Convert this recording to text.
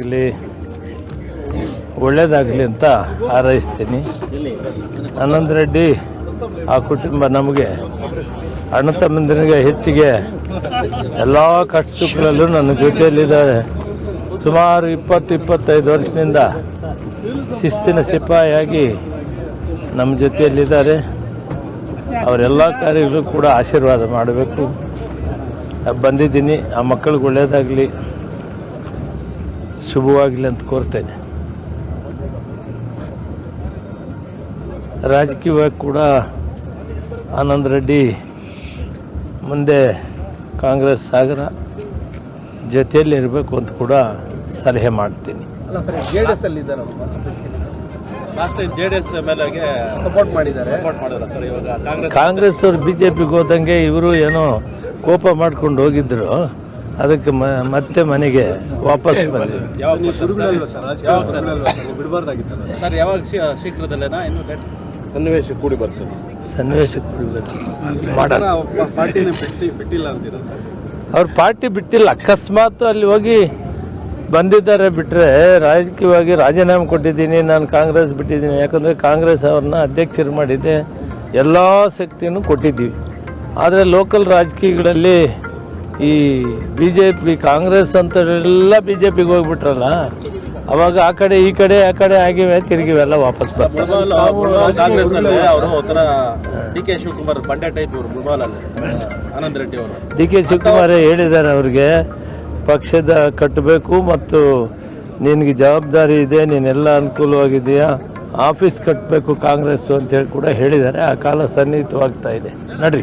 ಆಗಲಿ ಒಳ್ಳೇದಾಗಲಿ ಅಂತ ಹಾರೈಸ್ತೀನಿ. ಆನಂದ್ ರೆಡ್ಡಿ ಆ ಕುಟುಂಬ ನಮಗೆ ಅಣ್ಣ ತಮ್ಮಂದಿರಿಗೆ ಹೆಚ್ಚಿಗೆ ಎಲ್ಲ ಕಷ್ಟಗಳಲ್ಲೂ ನನ್ನ ಜೊತೆಯಲ್ಲಿದ್ದಾರೆ. ಸುಮಾರು ಇಪ್ಪತ್ತು ಇಪ್ಪತ್ತೈದು ವರ್ಷದಿಂದ ಶಿಸ್ತಿನ ಸಿಪಾಯಿಯಾಗಿ ನಮ್ಮ ಜೊತೆಯಲ್ಲಿದ್ದಾರೆ. ಅವರೆಲ್ಲ ಕಾರ್ಯಗಳು ಕೂಡ ಆಶೀರ್ವಾದ ಮಾಡಬೇಕು. ಬಂದಿದ್ದೀನಿ. ಆ ಮಕ್ಕಳಿಗೆ ಒಳ್ಳೆಯದಾಗಲಿ ಶುಭವಾಗಲಿ ಅಂತ ಕೋರ್ತೇನೆ. ರಾಜಕೀಯವಾಗಿ ಕೂಡ ಆನಂದ್ ರೆಡ್ಡಿ ಮುಂದೆ ಕಾಂಗ್ರೆಸ್ ಸಾಗರ ಜೊತೆಯಲ್ಲಿ ಇರಬೇಕು ಅಂತ ಕೂಡ ಸಲಹೆ ಮಾಡ್ತೀನಿ. ಅಲ್ಲ ಸರ್ ಜೆ ಅಲ್ಲಿ ಇದ್ದಾರೆ ಲಾಸ್ಟ್ ಟೈಮ್ ಜೆ ಮೇಲೆಗೆ ಸಪೋರ್ಟ್ ಮಾಡಿದ್ದಾರೆ. ಸಪೋರ್ಟ್ ಮಾಡಿದ್ರ ಸರ್ ಇವಾಗ ಕಾಂಗ್ರೆಸ್ ಕಾಂಗ್ರೆಸ್ ಅವ್ರು ಬಿ ಜೆ ಪಿಗೆ ಹೋದಂಗೆ ಇವರು ಏನೋ ಕೋಪ ಮಾಡ್ಕೊಂಡು ಹೋಗಿದ್ರು. ಅದಕ್ಕೆ ಮ ಮತ್ತೆ ಮನೆಗೆ ವಾಪಸ್ ಯಾವಾಗ ಸರ್? ಯಾವಾಗ ಸರ್? ಬಿಡಬಾರ್ದಾಗಿತ್ತಲ್ಲ ಸರ್? ಯಾವಾಗ ಶೀಘ್ರದಲ್ಲೇನಾ? ಇನ್ನು ಲೇಟ್. ಸನ್ನಿವೇಶ ಕೂಡಿ ಬರ್ತದೆ. ಸನ್ನಿವೇಶಕ್ಕೆ ಬಿಡ್ಬೇಕು ಮಾಡೋಣ ಪಾರ್ಟಿನ ಬಿಟ್ಟಿ ಬಿಟ್ಟಿಲ್ಲ ಅಂತೀರ ಸರ್? ಅವ್ರ ಪಾರ್ಟಿ ಬಿಟ್ಟಿಲ್ಲ. ಅಕಸ್ಮಾತ್ ಅಲ್ಲಿ ಹೋಗಿ ಬಂದಿದ್ದಾರೆ ಬಿಟ್ಟರೆ ರಾಜಕೀಯವಾಗಿ ರಾಜೀನಾಮೆ ಕೊಟ್ಟಿದ್ದೀನಿ ನಾನು ಕಾಂಗ್ರೆಸ್ ಬಿಟ್ಟಿದ್ದೀನಿ. ಯಾಕಂದರೆ ಕಾಂಗ್ರೆಸ್ ಅವ್ರನ್ನ ಅಧ್ಯಕ್ಷರು ಮಾಡಿದ್ದೆ. ಎಲ್ಲ ಶಕ್ತಿಯನ್ನು ಕೊಟ್ಟಿದ್ದೀವಿ. ಆದರೆ ಲೋಕಲ್ ರಾಜಕೀಯಗಳಲ್ಲಿ ಈ ಬಿ ಜೆ ಪಿ ಕಾಂಗ್ರೆಸ್ ಅಂತವರೆಲ್ಲ ಬಿ ಜೆ ಪಿಗೆ ಹೋಗ್ಬಿಟ್ರಲ್ಲ ಅವಾಗ ಆ ಕಡೆ ಈ ಕಡೆ ಆ ಕಡೆ ಆಗಿವೆ ತಿರುಗಿವೆಲ್ಲ ವಾಪಸ್ ಬರ್ತಾರೆ ಕಾಂಗ್ರೆಸ್ ಅವರು ಒಂಥರ ಡಿ ಕೆ ಶಿವಕುಮಾರ್ ಬಂಡೆ ಟೈಪ್ ಇವರು ಮುಳಬಾಲ್ ಅಲ್ಲಿ ಆನಂದ್ ರೆಡ್ಡಿ ಅವರು. ಡಿ ಕೆ ಶಿವಕುಮಾರ್ ಹೇಳಿದ್ದಾರೆ ಅವ್ರಿಗೆ ಪಕ್ಷದ ಕಟ್ಟಬೇಕು ಮತ್ತು ನಿನಗೆ ಜವಾಬ್ದಾರಿ ಇದೆ ನೀನೆಲ್ಲ ಅನುಕೂಲವಾಗಿದೆಯಾ ಆಫೀಸ್ ಕಟ್ಟಬೇಕು ಕಾಂಗ್ರೆಸ್ಸು ಅಂತೇಳಿ ಕೂಡ ಹೇಳಿದ್ದಾರೆ. ಆ ಕಾಲ ಸನ್ನಿಹಿತವಾಗ್ತಾ ಇದೆ. ನಡ್ರಿ.